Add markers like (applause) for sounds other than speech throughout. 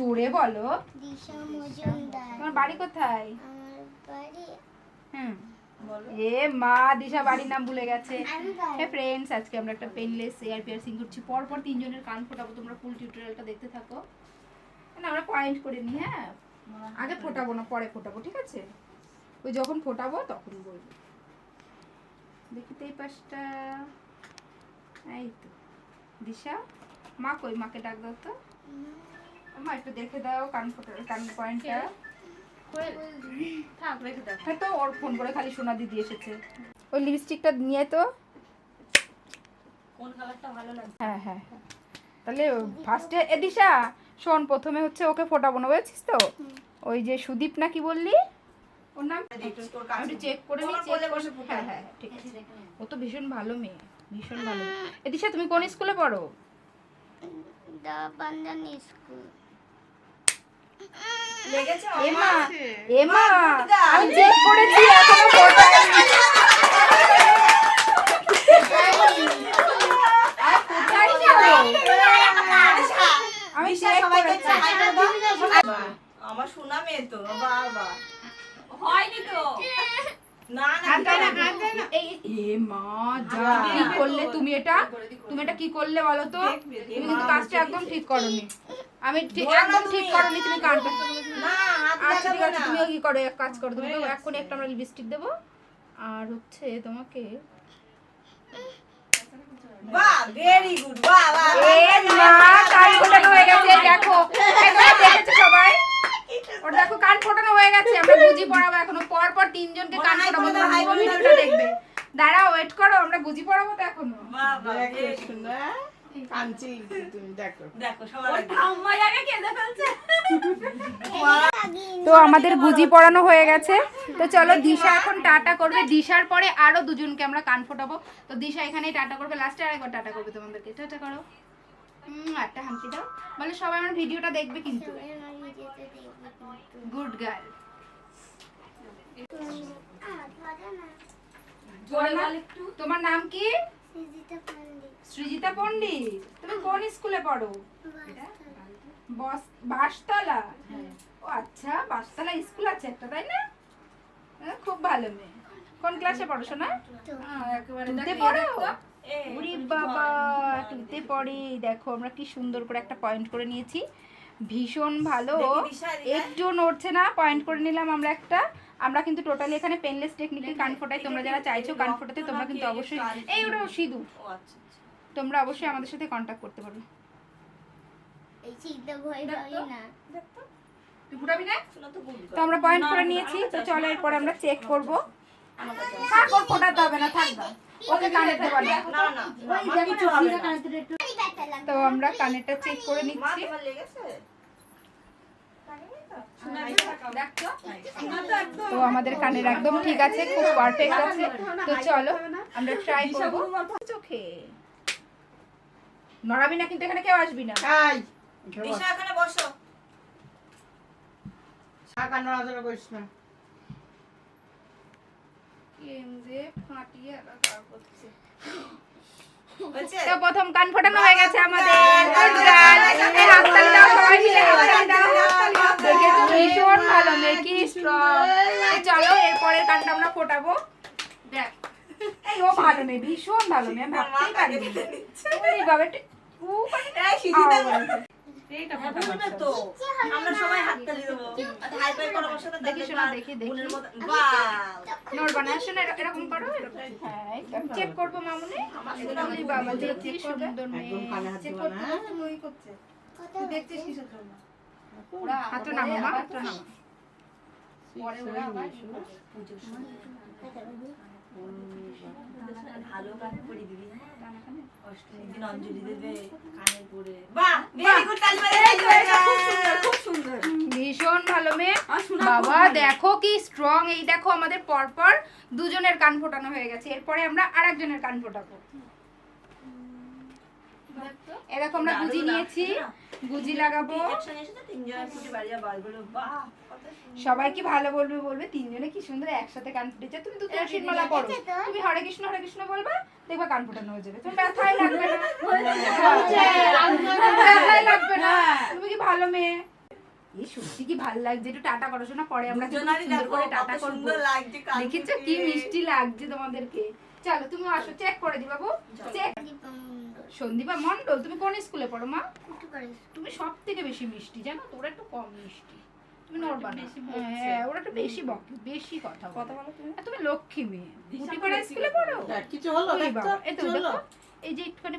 জোরে বলো। দিশা মজুমদার। তোমার বাড়ি কোথায়? আমার বাড়ি হুম। এ মা দিশা বাড়ির নাম ভুলে গেছে। হ্যাঁ ফ্রেন্ডস আজকে আমরা একটা পেনলেস এয়ার পিয়ার্সিং করছি। পর পর তিনজনের কান ফোটাবো তোমরা ফুল টিউটোরিয়ালটা দেখতে থাকো। না আমরা পয়েন্ট করে নিই হ্যাঁ? আগে ফোটাবো না পরে ফোটাবো ঠিক আছে? ওই যখন ফোটাবো তখন বলব। দেখি তো এই পাশটা। এই তো। দিশা মা কই? মাকে ডাক দাও তো। মা একটু দেখে দাও কান কান পয়েন্টটা। থাক রেখে দাও। হ্যাঁ তো ওর ফোন করে খালি সোনা দিদি এসেছে। ওই লিপস্টিকটা নিয়ে তো। কোন কালারটা ভালো লাগে হ্যাঁ হ্যাঁ। হ্যাঁ তাহলে ফার্স্টে এদিশা শোন প্রথমে হচ্ছে ওকে ফোটাবো না বুঝেছিস তো? ওই যে সুদীপ না কি বললি? ওর নাম? আমি চেক করে নিই চেক করে হ্যাঁ হ্যাঁ ঠিক আছে। ও তো ভীষণ ভালো মেয়ে ভীষণ ভালো। এদিশা তুমি কোন স্কুলে পড়ো? দা বান্দান স্কুল এমা এমা আমি চেক করেছি এখনও। আমি আমার শোনা মেয়ে তো বাবা হয়নি তো তুমি এটা তুমি এটা কি করলে বলো তো তুমি কিন্তু কাজটা একদম ঠিক করনি আমি ঠিক- একদম ঠিক। করনি তুমি কানটা না আচ্ছা ঠিক আছে না তুমিও কি করো এক কাজ করো তুমি গেছে। একটা আমরা লিপস্টিক দেবো। আর হচ্ছে তোমাকে বাহ ভেরি গুড বাহ বাহ এ মা কান ফোটানো হয়ে গেছে দেখো। একবার দেখেছ সবাই? ওর দেখো কান ফোটানো হয়ে গেছে আমরা বুঝি পড়াবো এখনও। পর পর তিনজনকে কান ফোটাবো তোমরা। ভিডিওটা দেখবে। দাঁড়াও ওয়েট করো আমরা বুঝি পড়াবো তো এখনও। বাহ বাহ সুন্দর। তুমি দেখো। তো আমাদের গুজি পড়ানো হয়ে গেছে। তো চলো দিশা এখন টাটা করবে। দিশার পরে আরও দুজনকে আমরা কান ফোটাবো। তো দিশা এখানেই টাটা করবে। লাস্টে আরেকবার টাটা করবে তোমাদেরকে। টাটা করো। একটা হামকি দাও। বলে সবাই আমার ভিডিওটা দেখবে কিন্তু। Good girl. তোমার নাম কি? সৃজিতা পণ্ডিত। তুমি কোন স্কুলে পড়ো? বস বাসতলা? ও আচ্ছা বাসতলা স্কুল আছে একটা তাই না? হ্যাঁ, খুব ভালো মেয়ে। কোন ক্লাসে পড়ো শোনা টুতে পড়ো? উরি বাবা টুতে পড়ে। দেখো আমরা কি সুন্দর করে একটা পয়েন্ট করে নিয়েছি। ভীষণ ভালো। একটু নড়ছে না পয়েন্ট করে নিলাম আমরা একটা। আমরা কিন্তু টোটালি এখানে পেনলেস টেকনিকে কান ফোটাই তোমরা যারা চাইছো কান ফোটাতে তোমরা কিন্তু অবশ্যই এই ওটা সিঁদুর। ও আচ্ছা আচ্ছা। তোমরা অবশ্যই আমাদের সাথে কন্ট্যাক্ট করতে পারো। তো আমরা পয়েন্ট না, করে নিয়েছি তো চলো এরপর আমরা চেক করব। আমার কাছে থাক ওর ফোটাতে হবে না থাক না। ওকে কানেতে না। তো আমরা কানেরটা চেক করে নিচ্ছি। তো আমাদের কানের একদম ঠিক আছে খুব পারফেক্ট আছে। তো চলো আমরা ট্রাই করব। চোখে। নড়াবি না কিন্তু এখানে কেউ আসবি না। হাই দিশা এখানে বসো। শাখা নড়াচড়া করিস না। প্রথম কান ফোটানো হয়ে গেছে আমাদের। সবাই মিলে চলো এরপরের কানটা আমরা ফোটাবো। দেখ। এই ও ভালো মেয়ে ভীষণ ভালো মেয়ে আমি ভাবতেই পারিনি। ওরে বাবা ও এই। হ্যাঁ, বুঝবে তো। আমরা সবাই হাততালি দেবো। হাই ফাই করো আমার সাথে দেখি শোনা, দেখি, দেখি। বোনের মতো বাহ। নড়বা না শোনো এরকম- এরকম করো হ্যাঁ চেক করব মামুনি। ওরে বাবা দেখি সুন্দর মেয়ে। একদম কানে হাত দিবা না। হাতটা নামো মা হাতটা নামো ভালো গান পড়ি দিবি হ্যাঁ অষ্টমীর দিন অঞ্জলি দেবে কানে পড়ে বাহ ভেরি গুড তালি খুব সুন্দর ভীষণ ভালো। মেয়ে বাবা দেখো কি স্ট্রং এই দেখো আমাদের পরপর দুজনের কান ফোটানো হয়ে গেছে। এরপরে আমরা আরেকজনের কান ফোটাবো। এ দেখো আমরা গুজি নিয়েছি। গুজি লাগাবো। একসঙ্গে এসে তো তিনজনের ছুটি বাড়ি যা বারগুলো বাহ কত সুন্দর। সবাই ভালো বলবে বলবে? তিনজনে কি সুন্দর একসাথে কান ফুটেছে? তুমি তো তুলসীর মালা পড়ো তুমি হরে কৃষ্ণ হরে কৃষ্ণ বলবা দেখবা কান ফোটানো হয়ে যাবে। তুমি ব্যথাই লাগবে না। (laughs) ব্যথাই লাগবে না। তুমি কি ভালো মেয়ে? এই সত্যি কি ভালো লাগছে? একটু টাটা করো শোনা পরে আমরা সুন্দর করে টাটা করব। সুন্দর লাগছে কান দেখেছ কি মিষ্টি লাগছে তোমাদেরকে। চলো তুমি আসো চেক করে দি বাবু। চেক। সন্দীপা মন্ডল তুমি কোন স্কুলে পড়ো মা? তুমি সব থেকে বেশি মিষ্টি জানো তো? ওরা একটু কম মিষ্টি। তুমি। হ্যাঁ ওরা একটু বেশি বকে বেশি কথা কথা বলো তুমি। লক্ষ্মী মেয়ে। স্কুলে পড়ো? কিছু হলো এই তো দেখো, এই যে একটুখানি।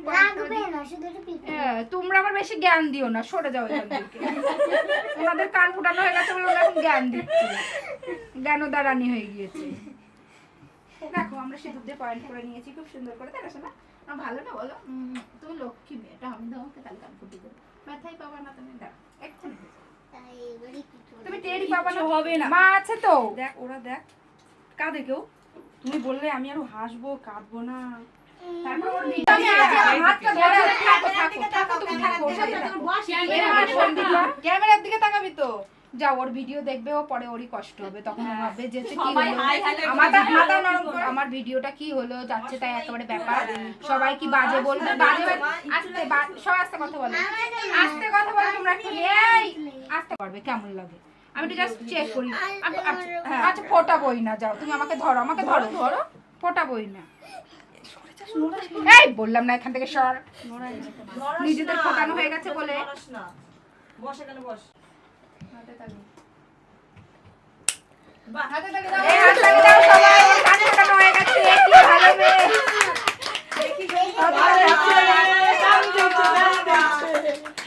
হ্যাঁ, তোমরা আবার বেশি জ্ঞান দিও না সরে যাও এখান থেকে। ওনাদের কান ফুটানো হয়ে গেছে বলে ওরা এখন জ্ঞান দিচ্ছে। জ্ঞানদারানি হয়ে গিয়েছে। দেখো আমরা সিঁদুর দিয়ে পয়েন্ট করে নিয়েছি খুব সুন্দর করে দেখো না আমার ভালো না বলো? তুমি লক্ষ্মী মেয়ে এটা আমি তোমাকে তাহলে কান ফুটিয়ে দেবো। ব্যথাই পাবা না তুমি দেখো এক্ষুনি। তুমি টেরই পাবা না? হবে না। মা আছে তো। দেখ ওরা দেখ কাঁদে কেউ। তুমি বললে আমি আরও হাসবো কাঁদবো না। ক্যামেরার দিকে তাকাবি তো। যাও ওর ভিডিও দেখবে ও পরে ওরই কষ্ট হবে। তখন ও ভাববে যে কি হলো? হাই হাই করে মাথা মাথা নরম করে আমার ভিডিওটা কি হলো যাচ্ছে তাই একেবারে ব্যাপার। সবাই কি বাজে বলবে? বাজে বাজে- আস্তে সবাই আস্তে কথা বলে। আস্তে কথা বলে তোমরা একটু এই আস্তে করবে কেমন লাগে? আমি তো জাস্ট চেক করি। আচ্ছা, আচ্ছা, হ্যাঁ, আচ্ছা ফোটাবোই না যাও তুমি আমাকে ধরো আমাকে ধরো। ধরো ফোটাবোই না। এই বললাম না এখান থেকে সর। নিজেদের ফোটানো হয়ে গেছে বলে। বস এখানে বস।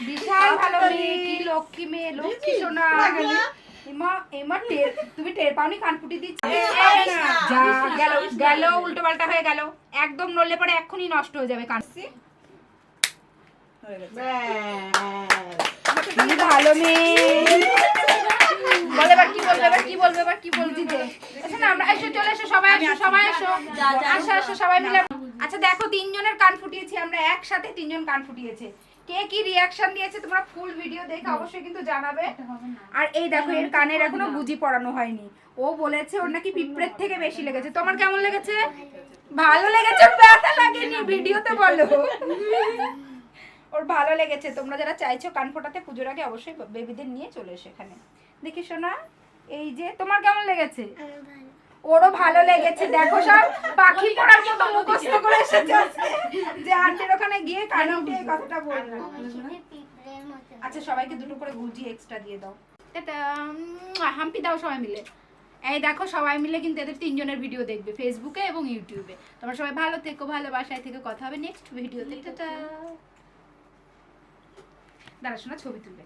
বিশাল ভালো মেয়ে কি লক্ষ্মী মেয়ে লক্ষ্মী সোনা। এমা এমা টের তুমি টের পাওনি কানপুটি দিচ্ছি। যা গেল গেল উল্টো পাল্টা হয়ে গেল। একদম নড়লে পরে এক্ষুনি নষ্ট হয়ে যাবে কান। ব্যাস। কি ভালো মেয়ে। কি বলবে এবার কি বলবে এবার কি বলবি? আচ্ছা না আমরা এসো চলে এসো সবাই এসো সবাই এসো। আসো আসো সবাই মিলে। আচ্ছা দেখো তিনজনের কান ফুটিয়েছি আমরা একসাথে তিনজন কান ফুটিয়েছে। কে কি রিয়াকশন দিয়েছে তোমরা ফুল ভিডিও দেখে অবশ্যই কিন্তু জানাবে। আর এই দেখো এর কানের এখনও গুজি পড়ানো হয়নি। ও বলেছে ওর নাকি পিঁপড়ের থেকে বেশি লেগেছে। তোমার কেমন লেগেছে? ভালো লেগেছে ব্যথা লাগেনি (laughs) ভিডিওতে বলো। ওর ভালো লেগেছে। তোমরা যারা চাইছো কান ফোটাতে পুজোর আগে অবশ্যই বেবিদের নিয়ে চলে এসো এখানে। দেখি শোনা এই যে তোমার কেমন লেগেছে? ওরও ভালো লেগেছে। দেখো সব পাখি পড়ার মতো মুখস্থ করে এসেছে। যে আন্টির ওখানে গিয়ে কানে উঠে কথাটা মতো। আচ্ছা সবাইকে দুটো করে গুজি এক্সট্রা দিয়ে দাও। এটা হাম্পি দাও সবাই মিলে। এই দেখো সবাই মিলে কিন্তু এদের তিনজনের ভিডিও দেখবে ফেসবুকে এবং ইউটিউবে তোমরা সবাই ভালো থেকো ভালোবাসায় থেকে কথা হবে নেক্সট ভিডিওতে টাটা। দাঁড়া শোনা ছবি তুলবে